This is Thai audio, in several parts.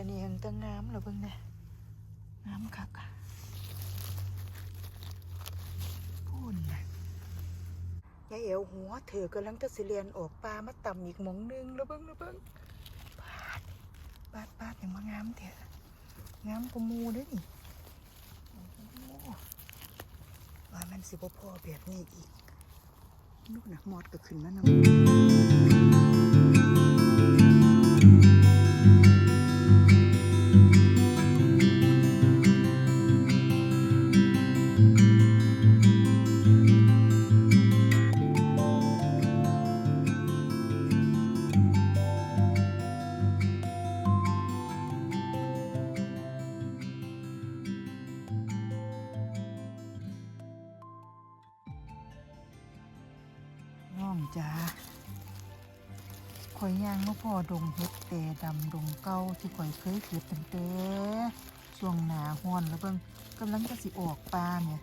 อันนี้ยังตั้งน้ำเหรอเบิ่งเนี่ยน้ำคักอะพูนนะยายเอวหัวเธอกำลังจะสิเรียนออกปลามาต่ำอีกหมองหนึงแล้วเบิ่งแล้วเบิ่งปาดปาดปาดอย่างมางามเถอะงามกว่ามูด้วยนี่โอ้โหว่ามันสิบ่พอแบบนี้อีกนู่นนะหมอดก็ขึ้นมานำ ดงเห็ดแต่ดำดงเก่าที่ข่อยเคยเก็บตั้งแต่ช่วงหนาฮ้อนแล้วเบิ่งกำลังจะสิออกปลาเนี่ย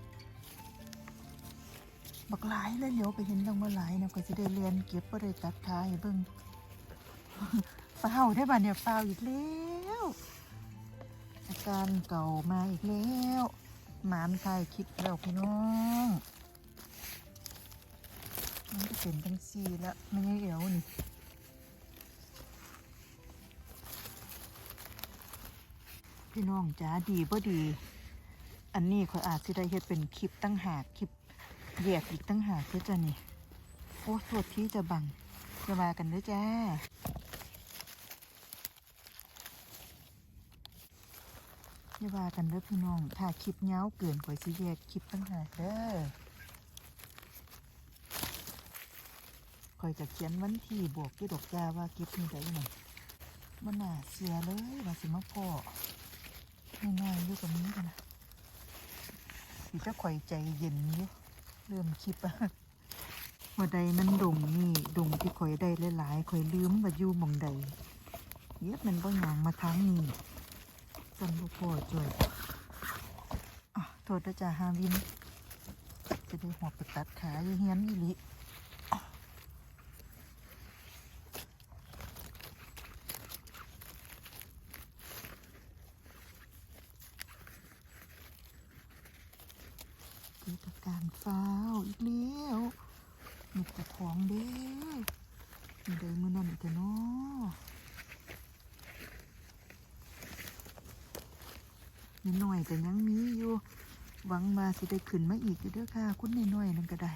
บักหลายเลยเดี๋ยวไปเห็นจังว่าหลายนี่ยก็สิได้เรียนเก็บบ่ได้ตัดท้ายเบิ่งฟ้าวได้บ่เนี่ยฟ้าวอีกแล้วอาการเก่ามาอีกแล้วหมานไทยคิดแล้วพี่น้องมันจะเป็นจังซีแล้วไม่ใช่เอวนี่ พี่น้องจ๋าดีบ่ดี อันนี้ข่อยอาจสิได้เฮ็ดเป็นคลิปตั้งหากคลิปแยกอีกตั้งหากเด้อจะนี่โอ้โทษที่จะบังจะมากันด้อจ้าอย่าว่ากันเด้อพี่น้อง ถ้าคลิปเงาเกินข่อยสิแยกคลิปตั้งหากเด้อคอยจะเขียนวันที่บวกที่ดอกจาว่าเก็บนี่ได้หน่อยมันน่าเสียเลยว่าสิมาพ่อ ง่ายๆอยู่กับนี้กันนะสิจะข่อยใจเย็นอยู่เริ่มคิดว่าว่าใดมันดงนี่ดงที่ข่อยได้หลายๆข่อยลืมว่าอยู่หมองใดเย็บมันบ่หยางมาทางนี้จับ่พ่อจ่วยอะโทษนะจ๊ะฮาวิน จะได้หอบไปตัดขาอยู่เฮียนอีหลิ เกิดอาการฟ้าวอีกแล้วมีกระท้องเด้มีได้มือนั่นอีกเนาะนิดหน่อยแต่ยังมีอยู่ หวังมาสิได้ขึ้นมาอีกอยู่เด้อค่ะ คุณนิดหน่อยนั่นก็ได้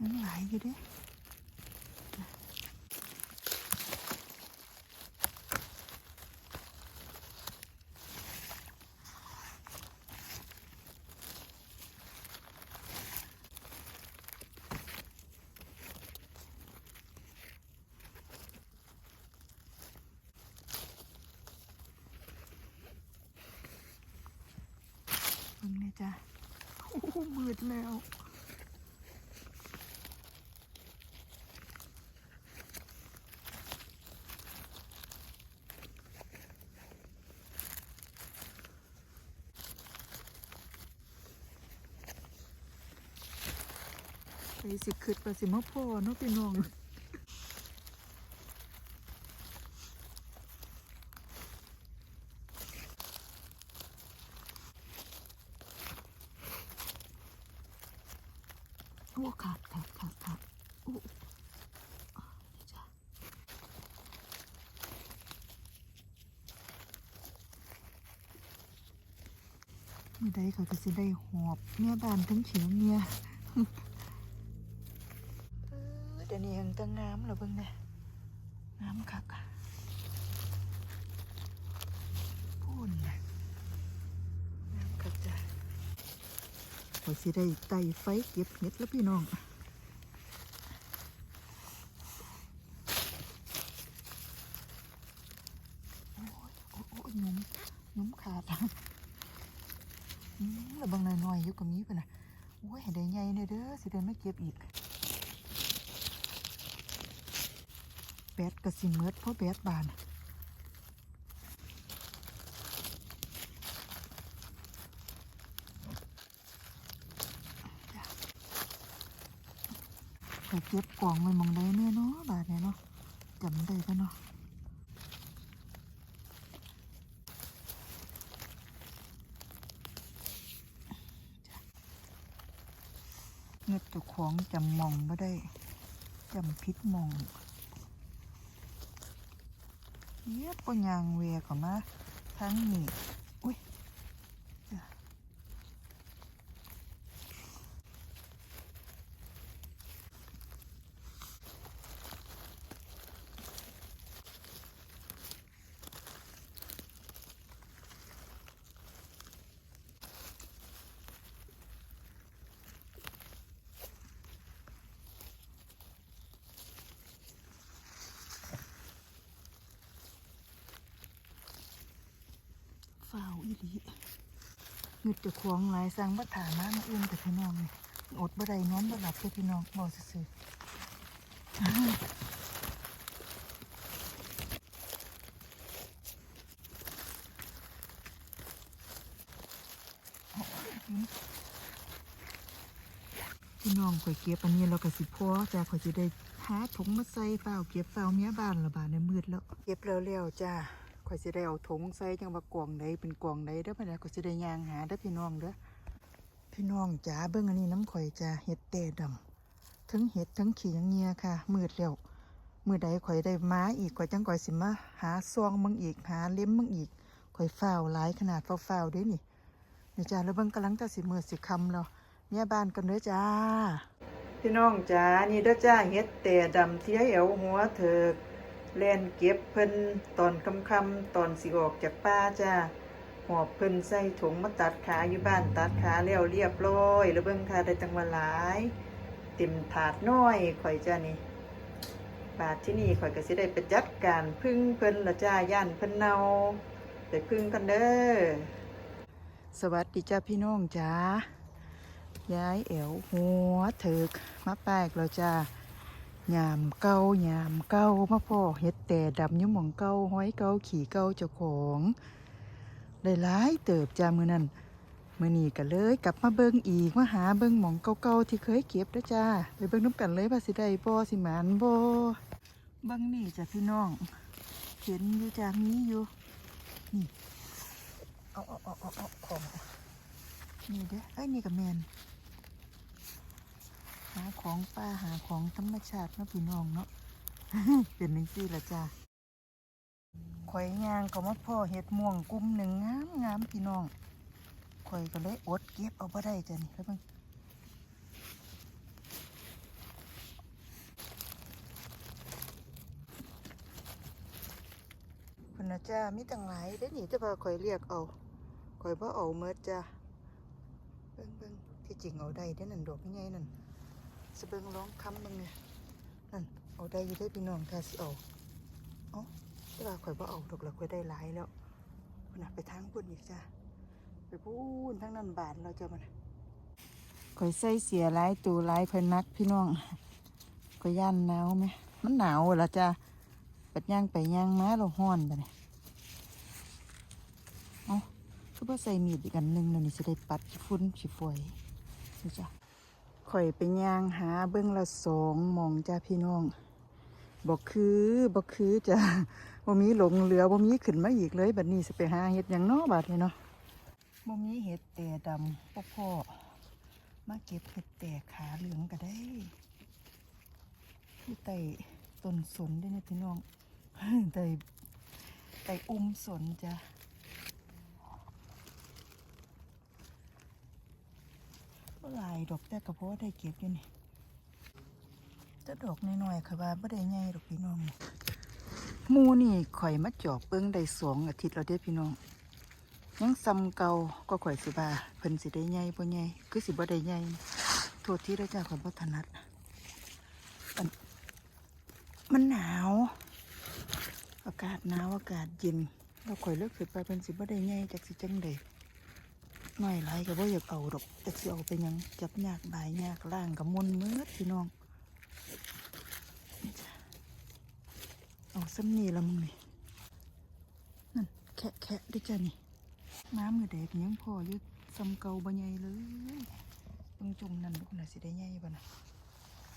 ยังหลายอยู่เด้อพิ่งเลยจ้ะโอ้โหมืด แล้ว ไปสิคืดไปสิมะพ่อเนาะพี่น้อง โอ้ขาดขาดขาดขาดโอ้อ่านี่จ้ะไม่ได้เขาก็สิได้หอบเมียบานทั้งเฉียงเมียเออเดี๋ยวนี้ยังตั้งน้ำเหรอเบิ่งเนี่ยน้ำคักอะพูนนะน้ำคักจ้ะพ อยสิได้ไต่ไฟเก็บเห็ดแล้วพี่น้องโอ้ยโอ้ยหนุ่มหนุ่มขาดแล้วบางหน่อยๆอยู่กับนี้ป่ะนะโอ้ยให้ได้ใหญ่เนี่ยเด้อสิได้ไม่เก็บอีกแบดกระสิเมิดเพราะแบดบาน กวางมันมองได้แน่เนาะบาทเนี่ยเนาะจำได้ปะเนาะเงือกตัวของจำมองไม่ได้จำพิษมองเย็บปัญญางเวียก่อนมาทั้งนี้ ฝ้าวอีหลีเงิดจ้าของหลายสร้างบัถามามาอื่นกับพี่น้องนี่อดบ่ได้นอนบ่หลับเลยพี่น้องบอกซื่อพี่น้องข่อยเก็บอันนี้เราก็สิพอจ้าข่อยจะได้หาถุงมาใส่เปล่าเก็บเปล่าเมียบ้านละบาดในมืดแล้ว เก็บแล้วแล้วจ้า ข่อยสิได้เอาถงใส่จังว่ากล่องใดเป็นกล่องใดเด้อบ่ได้ข่อยสิได้ย่างหาเด้อพี่น้องเด้อพี่น้องจ๋าเบิ่งอันนี้น้ำข่อยจ้าเห็ดแต่ดำทั้งเห็ดทั้งขี้ยังเงียค่ะ มืดแล้วมือใดข่อยได้มาอีกข่อยจังข่อยสิมาหาซองมึงอีกหาเล่มมึงอีกข่อยฝ้าวหลายขนาดฝ้าวๆเด้วยนี่นี่จ้าแล้วเบิ่งกำลังจะสิมือสิคำแล้วเมียบ้านกันเด้อจ้า พี่น้องจ๋านี่เด้อจ้าเฮ็ดแต่ดำเทียเอวหัวเถิก แล่นเก็บเพิ่นตอนคำคำตอนสิออกจากป่าจ้าหอบเพิ่นใส่ถุงมาตัดขาอยู่บ้านตัดขาแล้วเรียบร้อย แล้วเบิ่งค่ะได้จังหวะหลายเต็มถาดน้อยข่อยจ้านี่บาทที่นี่ข่อยก็สิได้ไปจัดการพึ่งเพิ่นละจ้าย่านเพิ่นเนาไปพึ่งกันเด้อสวัสดีจ้าพี่น้องจ้าย้ายแอวหัวเถิกมาแปลกแล้วจ้า ยามเก้ายามเก้ามาพ่อเฮ็ดแต่ดำยุ่หมองเก้าห้อยเก้าขี่เก้าเจ้าของได้หลายเติบจ้ามือนั่นมือนี่ก็เลย กลับมาเบิ่งอีกมาหาเบิ่งหมองเก่าๆที่เคยเก็บแล้วจ้าไปเบิ่งน้ำกันเลยว่าสิได้บ่สิหมานบ่เบิ่งนี่จ้ะพี่น้อง เห็นอยู่จ้ามีอยู่นี่เอาเอาเอาเอาเอาของนี่เด้อไอ้ยนี่กับแมน หาของป้าหาของธรรมชาติเนาะพี่น้องเนาะเป็นหนึ่งซี่ละจ้าข่อยยางก็มาพ่อเห็ดม่วงกลุ่มหนึ่งงามงามพี่น้องข่อยก็เลยอดเก็บเอาบ่ได้จ้ะนี่แล้วเบิ่งคุณนะจ้ามีตั้งหลายได้อนี่จะว่าข่อยเรียกเอาข่อยบ่เอาเมิดจ้าเบิ่งเบิ่งที่จริงเอาได้เด้นั่นดอกใหญ่นั่น สเบิงร้องคำมึงเนี่ยนั่นเอาได้อยู่ได้พี่น้องถ้าสิเอาเอ้าแต่ว่าข่อยบ่เอาดอกละข่อยได้หลายแล้วพุ่นน่ะไปทางพุ่นอีกจ้าไปพูนทั้งนั้นบาทเราจะมันข่อยใส่เสียหลายตัวหลายเพิ่นนักพี่น้องก็ย่านหนาวไหมมันหนาวละจ้าปัดย่างไปย่างมาเราห้อนไปเนี่ยเอ้าคือว่าใส่มีดอีกอันหนึ่งแล้วนี่จะได้ปัดขี้ฝุ่นขี้ฝอยนี่จ้ะ ข่อยไปย่างหาเบิ้องละสองมองจ้าพี่น้องบอกคือบอกคือจะบ่มีหลงเหลือบ่มีขึ้นมาอีกเลยบัดนี้สิไปหาเห็ดหยังนาะบาดนี้เนาะบ่มีเห็ดแต่ดำพ่อพ่อมาเก็บเห็ดแต่ขาเหลืองก็ได้ที่ไต่ต้นสนด้วยนะพี่น้องไต่ไต่อุ้มสนจ้ะ หลายดอกแต่กระเพาะได้เก็บอยู่นี่จะดอกน้อยๆค่ะว่าไม่ได้ใหญ่ดอกพี่น้องหมูนี่ข่อยมาจอบเบิ้งได้สองอาทิตย์แล้วเด้อพี่น้องยังซ้ำเก่าก็ข่อยสิบาเพิ่นสิได้ใหญ่บ่ใหญ่คือสิบ่ได้ใหญ่โทษที่ได้จ้าข่อยบ่ถนัดมันหนาว อากาศหนาวอากาศเย็นแล้วข่อยเลิกขึ้นไปเพิ่นสิบ่ได้ใหญ่จักสิจังไดห น่อยไรก็บ่อยากเอาดอกแต่สิเอาไปยังจับยากบายยากล่างกับมุนมืดพี่น้อง เอาซ้ำนี่ละมึงนี่นั่นแคะแคะด้วยจ้ะนี่ น้ำมือเด็กยังพออยุดซ้ำเก่าบ่ใหญ่เลยตรงจุ่มนั่นลูกน่ะสิได้ใหญ่บ่นะ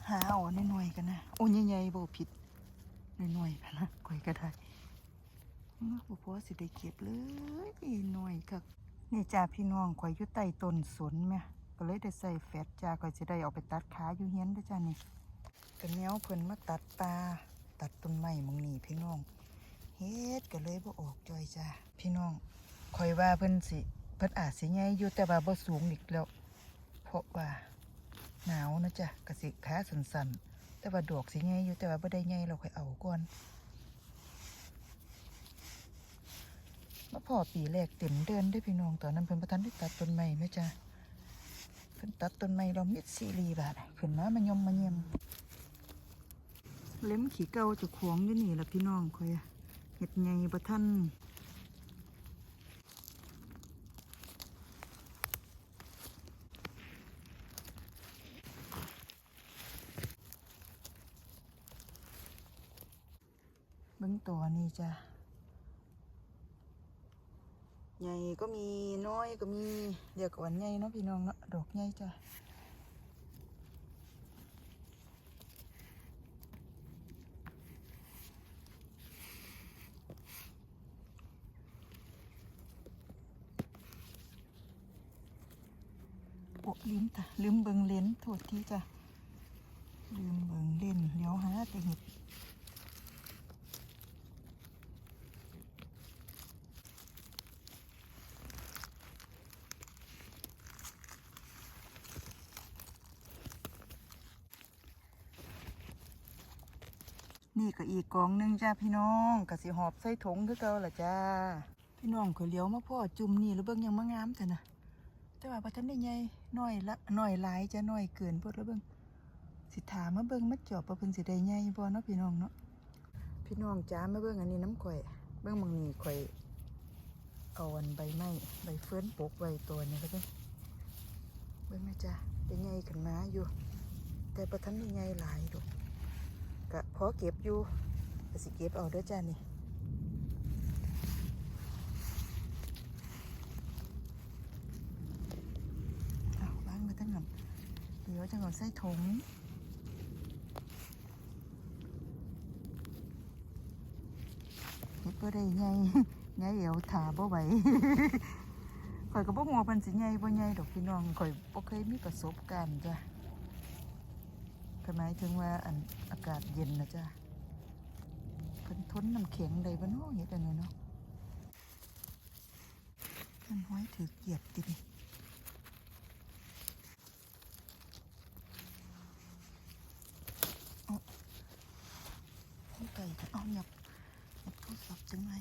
หาเอาหน่อยๆกันนะ โอ้ใหญ่ๆบ่ผิดหน่อยๆกันะก่อยก็ได้อื้อบ่พอสิได้เก็บเลยหน่อยคัก นี่จ้าพี่น้องข่อยอยู่ใต้ต้นสนแม่ก็เลยได้ใส่แฟตจ้าก็จะได้เอาไปตัดขาอยู่เฮียนด้วยจ้านี่ก็แนวเพิ่นมาตัดปลาตัดต้นไม้มองนี่พี่น้องเฮ็ดก็เลยบ่ออกจอยจ้าพี่น้องคอยว่าเพิ่นสิเพิ่นอาจสิใหญ่อยู่แต่ว่าบ่สูงอีกแล้ว เพราะว่าหนาวนะจ๊ะกะสิขาสั่นๆแต่ว่าดอกสิใหญ่อยู่แต่ว่าบ่ได้ใหญ่เราค่อยเอาก่อน มาพอปีแรกเต็มเดือนได้พี่น้องตอนนั้นเพิ่นประทันได้ตัดต้นไม้ไหมจ๊ะเพิ่นตัดต้นไม้เราเม็ดซีรีบาทขึ้นมามันยมมาเยี่ยมเล็มขี้เก่าจะขวงอยู่นี่ล่ะพี่น้องคอยะเห็ดไงบ่ทันเบิ่งตัวนี้จ้ะ ใหญ่ก็มีน้อยก็มีเดี๋ยวก่อนใหญ่เนาะพี่น้องเนาะดอกใหญ่จ้ะโอ้ลืมจ้ะลืมเบิงเลนโทษทีจ้ะลืมเบิงเลนเดี๋ยวหาแต่เห็ด นี่ก็อีกกองหนึงจ้าพี่น้องกสิหอบใส่ถุงคือเก่าล่ะจ้า พี่น้องขอยเลี้ยวมาพ่อจุ่มนี่แล้วเบิ่งยังมางามแต่นะแต่ว่าบ่ทันได้ใหญ่น้อยละน้อยหลายจ้ะน้อยเกินพดแล้วเบิ่งสิถามมาเบิ่งมาจอบว่าเพิ่นสิได้ใหญ่บ่เนาะพี่น้องเนาะพี่น้องจ้ามาเบิ่งอันนี้น้ำข่อย เบิ่งหมองนี้ข่อยเอาอันใบไม้ใบเฟิร์นปกไว้ตัวนี้ก็เบิ่งเบิ่งนะจ้าได้ใหญ่ขึ้นมาอยู่ แต่บ่ทันได้ใหญ่หลายดอก พอเก็บอยู่ก็สิเก็บเอาเด้อจ้านี่เอาวางมาตั้งนั้นเดี๋ยวจะก่อนใส่ถุงเฮ็ดบ่ได้ใหญ่ใหญ่เอวถาบ่ไหวข่อยก็บ่ฮู้ว่าเพิ่นสิใหญ่บ่ใหญ่ดอกพี่น้องข่อยบ่เคยมีประสบการณ์จ้ะ ก็หมายถึงว่าอันอากาศเย็นนะจ๊ะเพิ่นทนน้ำแข็งได้บ่เนาะเฮ็ดอันนี้เนาะมันห้อยถือเกียบติดเอาเอาไก่ก็เอาหยับหยับเข้าสับจังไหม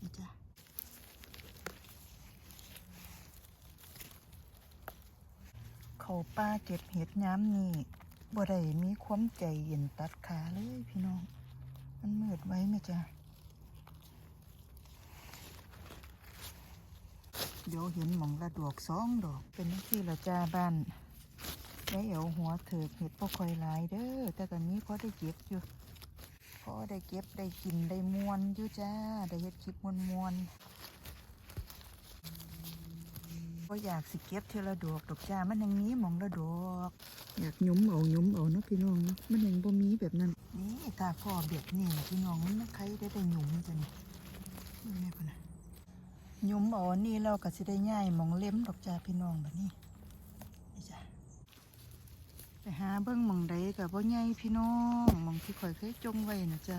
นี่จ้ะ เขา ป้าเก็บเห็ดย้ำนี่บ่ได้มีความใจเย็นตัดขาเลยพี่น้อง มันมืดไว้ไหมจ๊ะเดี๋ยวเห็นหมองละดอกสองดอก เป็นที่ละจ้าบ้านยายเอวหัวเถิกเห็ดบ่ค่อยหลายเด้อแต่ตอนนี้พอได้เก็บอยู่พอได้เก็บได้กินได้มวนอยู่จ้า ได้เฮ็ดคลิปมวนมวน็อยากสิเก็บเทละดอกดอกจ้ามันยังมีหมองละดอกอยากหยุมเอาหยุมเอาเนาะพี่น้องเนาะมันยังบ่มีแบบนั้นนี่ตาพ่อแบบนี้นะพี่น้องมันใครได้ได้หยุมจ้ะนี่แม่พ่นนะหยุมเอานี่เราก็สิได้ง่ายมองเล็มดอกจ้าพี่น้องแบบนี้นี่จ้ะไปหาเบิ่งมองใดกับบ่ใหญ่พี่น้องมองที่ข่อยเคยจงไว้นะจ้ะ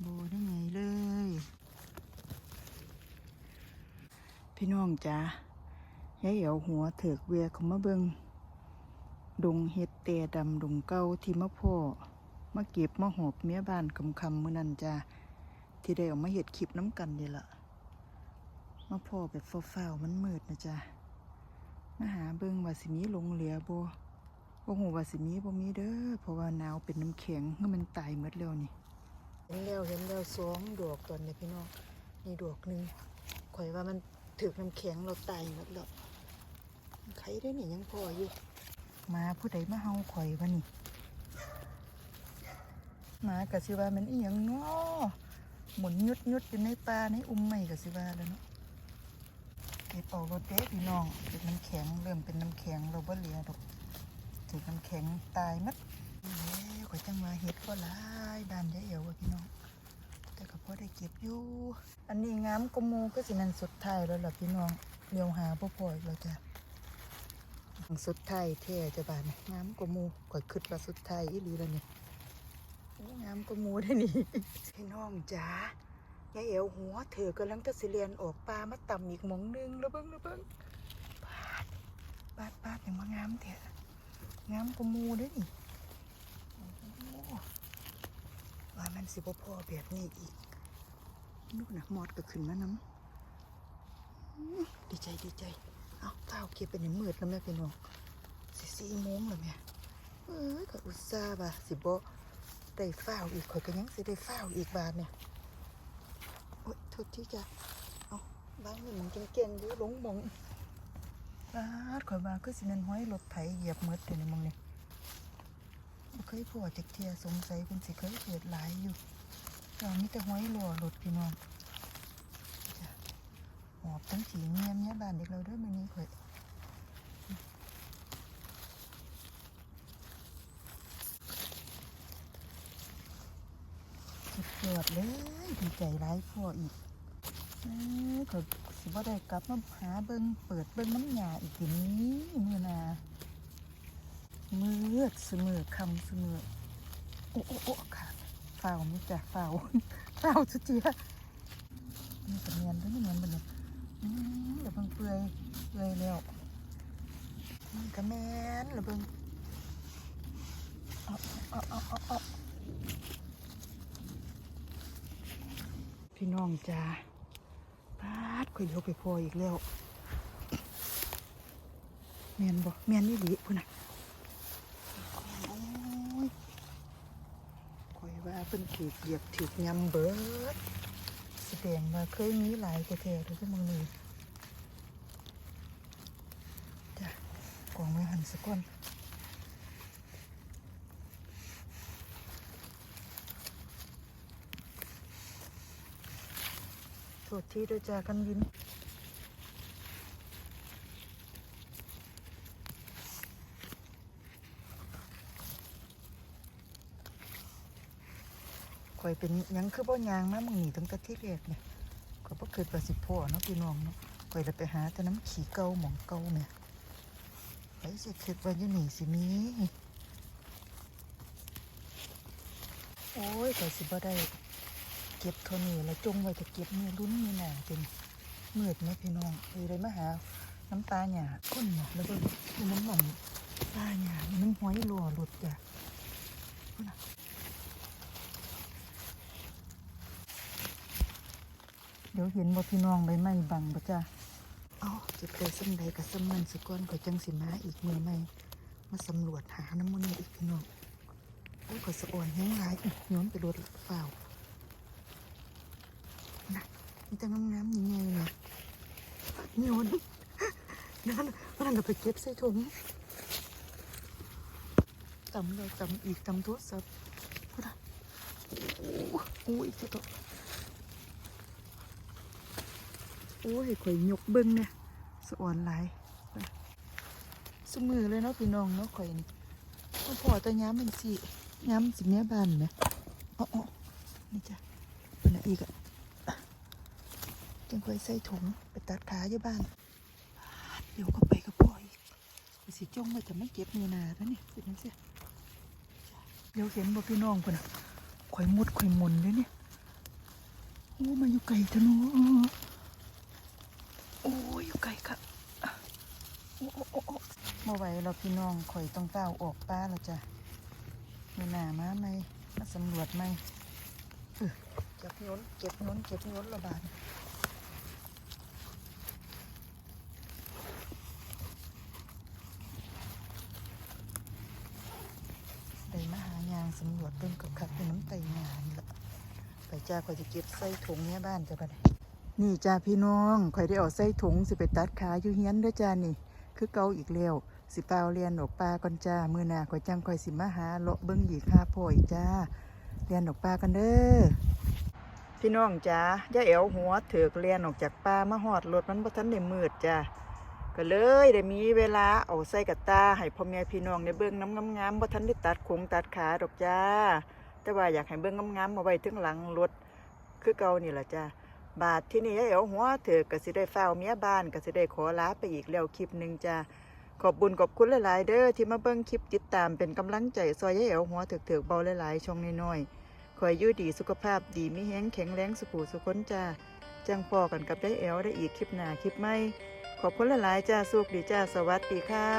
โบได้ไงเลย พี่น้องจ้ายายเอ๋วหัวเถือกเวียเขามาเบิงดงเฮ็ดเตดำดงเก่าที่มะพ่อมาเก็บมาหอบเมียบ้านคำคำๆมื้อนั้นจ้าที่ได้เออกมาเฮ็ดคลิปน้ำกันนี่ละมาพ่อแบบฟ้าๆมันมืดนะจ้ามาหาเบิงว่าสิมีหลงเหลือบ่บ่ฮู้ว่าสิมีบ่มีเด้อเพราะว่าหนาวเป็นน้ำแข็งเมื่อมันตายหมดแล้วนี่เห็นแล้วเห็นแล้วสองดอกตอนนี้พี่น้องนี่ดอกหนึ่งข่อยว่ามัน ถึกน้ำแข็งเราตายหมดแล้วใครได้เนี่ยยังพออยู่ มาผู้ใดมาเฮาข่อยวะนี่มากะสิว่ามันอีหยังเนาะหมุนยุดยุดอยู่ในป่าในอุ้มใหม่กะสิว่าแล้วเนาะเก็บเอารถเด้พี่น้องเป็นน้ำแข็งเริ่มเป็นน้ำแข็งเราบ่เหลือดอกถึกน้ำแข็งตายหมัดเอ้ยข่อยจังมาเห็ดก็หลายด้านยายเอวอะพี่น้อง แต่ก็พอได้เก็บอยู่ อันนี้งามกมูก็สินันสุดไทยแล้วล่ะพี่น้องเลี้ยวหาพ่อพ่ออีกแล้วจ้ะสุดไทยเท่จะบานงามกมูก่อยขึ้นว่าสุดไทยอีหลีแล้วเนี่ยงามกมูได้นี่พี่น้องจ๋ายายเอวหัวเธอกำลังจะสิเรียนออกปลามาต่ำอีกหมองหนึงแล้วเบิ้งแล้วเบิ้งปาดปาดปาดอย่างมางามเถอะงามกมูเด้นี่โอ้ ว่ามันสิบ่พอแบบนี้อีกนู่นนะมอดก็ขึ้นมาน้ำดีใจดีใจเอาข้าเก็บไปในมืดแล้วแม่พี่น้องสิสี่โมงแล้วแม่เอ้ยก็อุตส่าห์บ่ะสิบ่ได้ฟ้าอีกข่อยก็ยังสิได้ฟ้าอีกบาทเนี่ยโอ๊ยโทษที่จะเอาบ้างนี่มึงเก่งๆอยู่หลงมองบาดข่อยมาคือสิแม่นห้อยรถไถเหยียบหมดเดี๋ยวนี้มึงเนี่ย เคยพอจักเทียสงสัยเพิ่นสิเคยเกิดหลายอยู่แต่มีแต่ห้อยล้อรถพี่น้องหอบทั้งสีเงียมเนี่ยบ้านเด็กเราด้วยมันนี้ข่อยสุดยอดเลยดีใจร้ายพ่ออีกเอ้ยข่อสิบ่ได้กลับมาหาเบิ่งเปิดเบิ่งน้ำยาอีกทีนี้เมื่อนา มืดเสมอคำเสมอโอ้โอ้โอ้ค่ะฝ้าวมิจ้ะฝ้าวฝ้าวสุดเจียนี่กระเนียนด้วยเนียนบนเนี่ยอืมเดี๋ยวเบิ่งเปื่อยเปื่อยแล้วนี่กระแมนเดี๋ยวเบิ่งพี่น้องจ้าปาดข่อยเลี้ยวไปพออีกแล้วแมนบ่แมนนี่หลีพุ่นน่ะโอ้ยข่อยว่า เป็นถือเหยียบถือยำเบิดแสดงว่าเคยมีหลายแท้ๆเลยที่มึงนี่จ้ะกองไว้หันสักก้อนโทษที่ด้วยจ้ากันยิน ข่อยเป็นยังคือบ่ยางมามึงหนีตั้งแต่ที่แรกเนี่ยข่อยบ่เคยประสิทธิ์พ่อเนาะพี่น้องเนาะข่อยเลยไปหาแต่น้ำขี้เก่าหมองเก่าเนี่ยไปสิคิดว่าอยู่นี่สิมีโอ้ยข่อยสิบ่ได้เก็บเท่านี้แล้วจงไว้จะเก็บมือลุ้นมือหนาจนมืดนะพี่น้องเลยมาหาน้ำตาหยาก้นหนาแล้วก็น้ำหมันตาหยาน้ำห้อยรัวหลุดจ้ะพุ่นน่ะ เดี๋ยวเห็นว่าพี่น้องใบไม้บังบ่จ้าเอาจะไปสำใดกับสำมันสก้อนก็จังสิมาอีกมือไม่มาสำรวจหาน้ำมันอีกพี่น้องโอ้ยก็สะอ่อนแห้งหลายอื้อโย้อนไปรดเปล่านะมีแต่งามๆนี่ไงเนี่ยโยนนั่นมันก็ไปเก็บใส่ถุงตำเลยตำอีกตำโทรศัพท์พูดอะโอ้ยเจ้าตัว โอ้ยข่อยยกเบิ้งเนี่ยสะอ่อนหลายสมือเลยเนาะพี่น้องเนาะข่อยนี่มันพอแต่ย้ำมันสิย้ำสิแม่บ้านนะอ๋อๆนี่จ้ะเป็นอะไรอีกอะจังค่อยใส่ถุงไปตัดขาอยู่บ้านเดี๋ยวก็ไปกับพ่ออีกสิจ้องว้แต่ไม่เก็บเนื้อนาแล้วเนี่ยเป็นนั่นเสียเดี๋ยวเห็นบ่พี่น้องเพิ่นอะข่อยมุดข่อยมนเลยเนี่ยโอ้มาอยู่ไกลทะเนุ โอ้ยอยู่ไกลครับโอ้โอ้โอ้โอ้ มาไหวเราพี่น้องข่อยต้องก้าวออกป้าแล้วจ้ะมีหนามาไหมมาสำรวจไหมเก็บน้นเก็บน้นเก็บน้นระบาดได้มาหายางสำรวจเบิ่งกับคักเป็นน้ำไตงานนี่ละไปจ้าข่อยจะเก็บใส่ถุงเนี้ยบ้านจะบัดนี้นี่จ้าพี่น้องข่อยได้เอาใส่ถุงสิไปตัดขาอยู่เฮียนเด้อจ้านี่ คือเก่าอีกแล้ว สิเปล่าเรียนออกปลาก่อนจ้า มือหนาข่อยจังข่อยสิมาหาเลาะเบิ่งอีค่าพ่ออีกจ้า เรียนออกปลากันเด้อ พี่น้องจ้าย่าเอ๋วหัวเถือกเรียนออกจากปลามาหอดรถมันบ่ทันได้มืดจ้าก็เลยได้มีเวลาเอาใส่กับตาให้พ่อแม่พี่น้องได้เบิ่งน้ำงามๆบ่ทันได้ตัดขงตัดขาดอกจ้า แต่ว่าอยากให้เบิ่งงามๆมาไว้ถึงหลังรถคือเก่านี่แหละจ้าบาทที่นี่ยายเอ๋วหัวเถือกก็สิได้เฝ้าเมียบ้านก็สิได้ขอลาไปอีกแล้วคลิปหนึ่งจ้า ขอบบุญขอบคุณหลาย ๆ เด้อที่มาเบิ่งคลิปติดตามเป็นกำลังใจซอยแย่เอ๋วหัวถึกถึกเบาหลาย ๆ ช่องน้อยๆคอยยืดดีสุขภาพดีมีแห้งแข็งแรงสุขูสุขนจ้าจังพอกันกับยายแอ๋วได้อีกคลิปหน้าคลิปไม่ขอบคุณหลาย ๆ จ้าสุขดีจ้าสวัสดีค่ะ